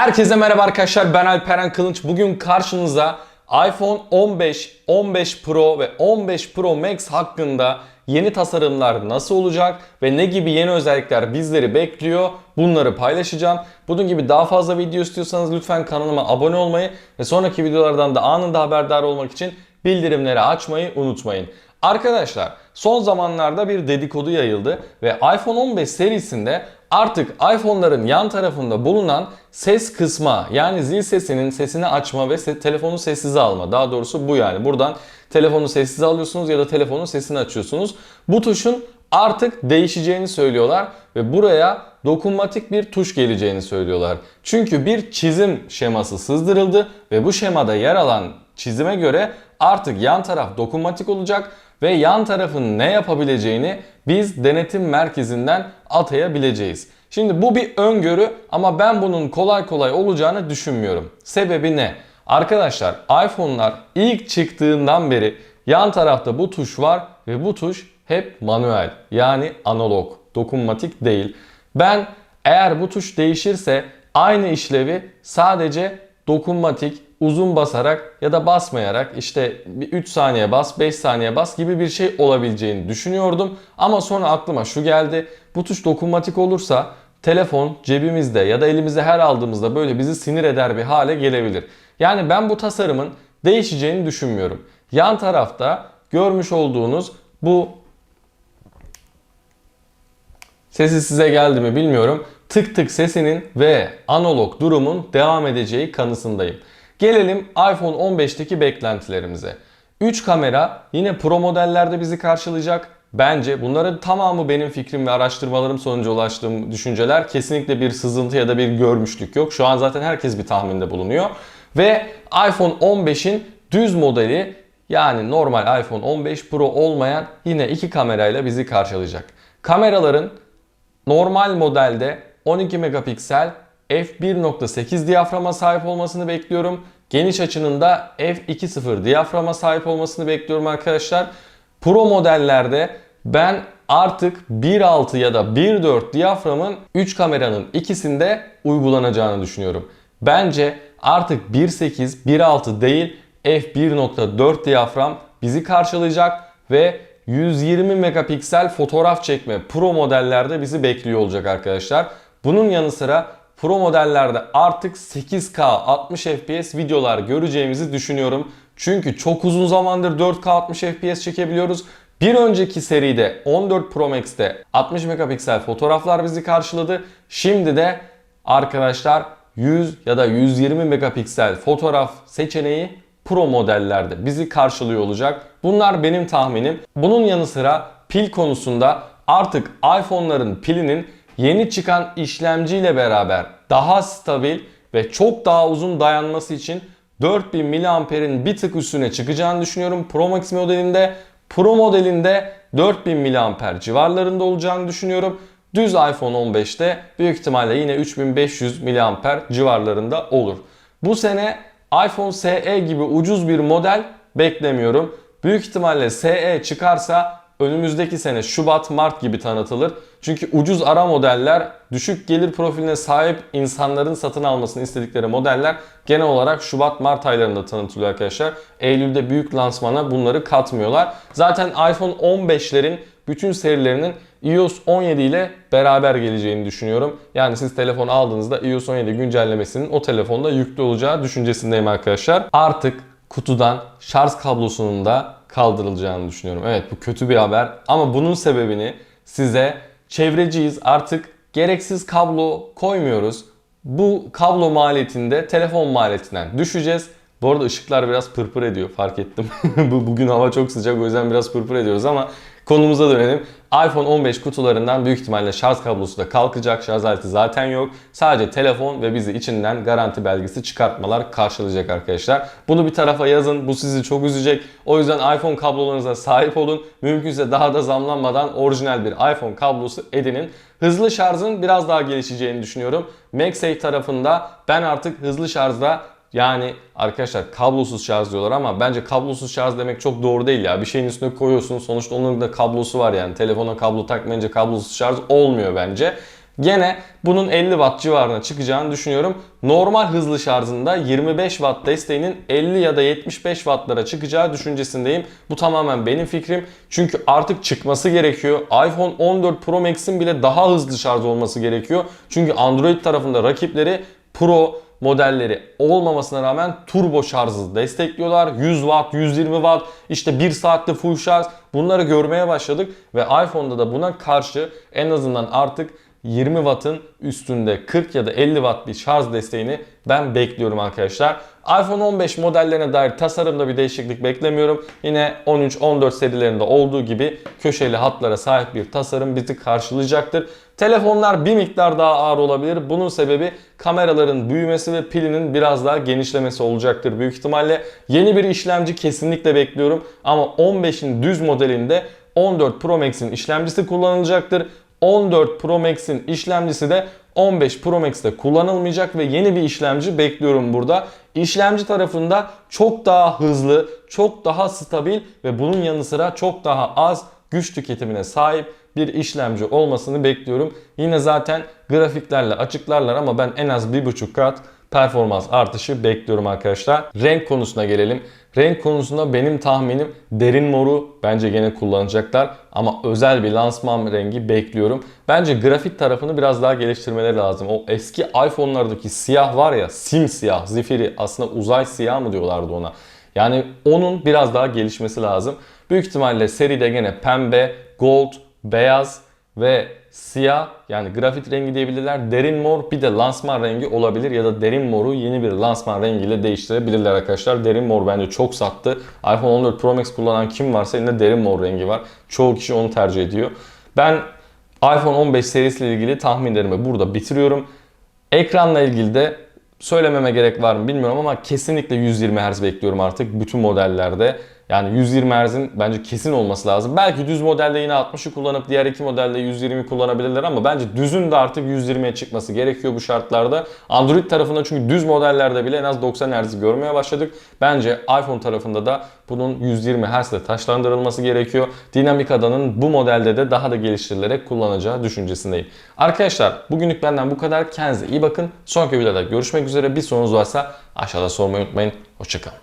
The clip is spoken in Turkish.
Herkese merhaba arkadaşlar ben Alperen Kılınç. Bugün karşınızda iPhone 15, 15 Pro ve 15 Pro Max hakkında yeni tasarımlar nasıl olacak ve ne gibi yeni özellikler bizleri bekliyor bunları paylaşacağım. Bunun gibi daha fazla video istiyorsanız lütfen kanalıma abone olmayı ve sonraki videolardan da anında haberdar olmak için bildirimleri açmayı unutmayın. Arkadaşlar son zamanlarda bir dedikodu yayıldı ve iPhone 15 serisinde artık iPhone'ların yan tarafında bulunan ses kısma yani zil sesinin sesini açma ve se- telefonu sessize alma. Daha doğrusu bu yani. Buradan telefonu sessize alıyorsunuz ya da telefonun sesini açıyorsunuz. Bu tuşun artık değişeceğini söylüyorlar ve buraya dokunmatik bir tuş geleceğini söylüyorlar. Çünkü bir çizim şeması sızdırıldı ve bu şemada yer alan çizime göre artık yan taraf dokunmatik olacak ve yan tarafın ne yapabileceğini biz denetim merkezinden atayabileceğiz. Şimdi bu bir öngörü ama ben bunun kolay kolay olacağını düşünmüyorum. Sebebi ne? Arkadaşlar iPhone'lar ilk çıktığından beri yan tarafta bu tuş var ve bu tuş hep manuel yani analog, dokunmatik değil. Ben eğer bu tuş değişirse aynı işlevi sadece dokunmatik, uzun basarak ya da basmayarak işte bir 3 saniye bas, 5 saniye bas gibi bir şey olabileceğini düşünüyordum. Ama sonra aklıma şu geldi. Bu tuş dokunmatik olursa telefon cebimizde ya da elimizde her aldığımızda böyle bizi sinir eder bir hale gelebilir. Yani ben bu tasarımın değişeceğini düşünmüyorum. Yan tarafta görmüş olduğunuz bu Sesi size geldi mi bilmiyorum. Tık tık sesinin ve analog durumun devam edeceği kanısındayım. Gelelim iPhone 15'teki beklentilerimize. 3 kamera yine Pro modellerde bizi karşılayacak. Bence bunların tamamı benim fikrim ve araştırmalarım sonucu ulaştığım düşünceler. Kesinlikle bir sızıntı ya da bir görmüşlük yok. Şu an zaten herkes bir tahminde bulunuyor. Ve iPhone 15'in düz modeli yani normal iPhone 15 Pro olmayan yine iki kamerayla bizi karşılayacak. Kameraların normal modelde 12 megapiksel f1.8 diyaframa sahip olmasını bekliyorum. Geniş açının da f2.0 diyaframa sahip olmasını bekliyorum arkadaşlar. Pro modellerde ben artık 1.6 ya da 1.4 diyaframın 3 kameranın ikisinde uygulanacağını düşünüyorum. Bence artık 1.8, 1.6 değil f1.4 diyafram bizi karşılayacak ve 120 megapiksel fotoğraf çekme Pro modellerde bizi bekliyor olacak arkadaşlar. Bunun yanı sıra Pro modellerde artık 8K 60 FPS videolar göreceğimizi düşünüyorum. Çünkü çok uzun zamandır 4K 60 FPS çekebiliyoruz. Bir önceki seride 14 Pro Max'te 60 megapiksel fotoğraflar bizi karşıladı. Şimdi de arkadaşlar 100 ya da 120 megapiksel fotoğraf seçeneği Pro modellerde bizi karşılıyor olacak. Bunlar benim tahminim. Bunun yanı sıra pil konusunda artık iPhone'ların pilinin yeni çıkan işlemciyle beraber daha stabil ve çok daha uzun dayanması için 4000 mAh'in bir tık üstüne çıkacağını düşünüyorum. Pro Max modelinde Pro modelinde 4000 mAh civarlarında olacağını düşünüyorum. Düz iPhone 15'te büyük ihtimalle yine 3500 mAh civarlarında olur. Bu sene iPhone SE gibi ucuz bir model beklemiyorum. Büyük ihtimalle SE çıkarsa önümüzdeki sene Şubat, Mart gibi tanıtılır. Çünkü ucuz ara modeller, düşük gelir profiline sahip insanların satın almasını istedikleri modeller genel olarak Şubat, Mart aylarında tanıtılıyor arkadaşlar. Eylül'de büyük lansmana bunları katmıyorlar. Zaten iPhone 15'lerin bütün serilerinin iOS 17 ile beraber geleceğini düşünüyorum. Yani siz telefon aldığınızda iOS 17 güncellemesinin o telefonda yüklü olacağı düşüncesindeyim arkadaşlar. Artık kutudan şarj kablosunun da kaldırılacağını düşünüyorum. Evet bu kötü bir haber ama bunun sebebini size çevreciyiz artık gereksiz kablo koymuyoruz. Bu kablo maliyetinde telefon maliyetinden düşeceğiz. Bu arada ışıklar biraz pırpır ediyor fark ettim. Bu Bugün hava çok sıcak o yüzden biraz pırpır ediyoruz ama konumuza dönelim. iPhone 15 kutularından büyük ihtimalle şarj kablosu da kalkacak. Şarj aleti zaten yok. Sadece telefon ve bizi içinden garanti belgesi çıkartmalar karşılayacak arkadaşlar. Bunu bir tarafa yazın. Bu sizi çok üzecek. O yüzden iPhone kablolarınıza sahip olun. Mümkünse daha da zamlanmadan orijinal bir iPhone kablosu edinin. Hızlı şarjın biraz daha gelişeceğini düşünüyorum. MagSafe tarafında ben artık hızlı şarjda yani arkadaşlar kablosuz şarj diyorlar ama bence kablosuz şarj demek çok doğru değil ya. Bir şeyin üstüne koyuyorsun sonuçta onun da kablosu var yani. Telefona kablo takmayınca kablosuz şarj olmuyor bence. Gene bunun 50 watt civarına çıkacağını düşünüyorum. Normal hızlı şarjında 25 watt desteğinin 50 ya da 75 wattlara çıkacağı düşüncesindeyim. Bu tamamen benim fikrim. Çünkü artık çıkması gerekiyor. iPhone 14 Pro Max'in bile daha hızlı şarj olması gerekiyor. Çünkü Android tarafında rakipleri Pro modelleri olmamasına rağmen turbo şarjı destekliyorlar. 100 watt, 120 watt, işte 1 saatte full şarj bunları görmeye başladık ve iPhone'da da buna karşı en azından artık 20 wattın üstünde 40 ya da 50 watt bir şarj desteğini ben bekliyorum arkadaşlar. iPhone 15 modellerine dair tasarımda bir değişiklik beklemiyorum. Yine 13-14 serilerinde olduğu gibi köşeli hatlara sahip bir tasarım bizi karşılayacaktır. Telefonlar bir miktar daha ağır olabilir. Bunun sebebi kameraların büyümesi ve pilinin biraz daha genişlemesi olacaktır büyük ihtimalle. Yeni bir işlemci kesinlikle bekliyorum ama 15'in düz modelinde 14 Pro Max'in işlemcisi kullanılacaktır. 14 Pro Max'in işlemcisi de 15 Pro Max'te kullanılmayacak ve yeni bir işlemci bekliyorum burada. İşlemci tarafında çok daha hızlı, çok daha stabil ve bunun yanı sıra çok daha az güç tüketimine sahip bir işlemci olmasını bekliyorum. Yine zaten grafiklerle açıklarlar ama ben en az 1.5 kat performans artışı bekliyorum arkadaşlar. Renk konusuna gelelim. Renk konusunda benim tahminim derin moru bence gene kullanacaklar ama özel bir lansman rengi bekliyorum. Bence grafik tarafını biraz daha geliştirmeleri lazım. O eski iPhone'lardaki siyah var ya simsiyah, zifiri aslında uzay siyah mı diyorlardı ona. Yani onun biraz daha gelişmesi lazım. Büyük ihtimalle seride gene pembe, gold, beyaz ve siyah yani grafik rengi diyebilirler. Derin mor bir de lansman rengi olabilir ya da derin moru yeni bir lansman rengiyle değiştirebilirler arkadaşlar. Derin mor bence çok sattı. iPhone 14 Pro Max kullanan kim varsa elinde derin mor rengi var. Çoğu kişi onu tercih ediyor. Ben iPhone 15 serisiyle ilgili tahminlerimi burada bitiriyorum. Ekranla ilgili de söylememe gerek var mı bilmiyorum ama kesinlikle 120 Hz bekliyorum artık bütün modellerde. Yani 120 Hz'in bence kesin olması lazım. Belki düz modelde yine 60'ı kullanıp diğer iki modelde 120 kullanabilirler ama bence düzün de artık 120'ye çıkması gerekiyor bu şartlarda. Android tarafında çünkü düz modellerde bile en az 90 Hz görmeye başladık. Bence iPhone tarafında da bunun 120 Hz ile taşlandırılması gerekiyor. Dinamik adanın bu modelde de daha da geliştirilerek kullanacağı düşüncesindeyim. Arkadaşlar bugünlük benden bu kadar. Kendinize iyi bakın. Sonraki videoda görüşmek üzere. Bir sorunuz varsa aşağıda sormayı unutmayın. Hoşçakalın.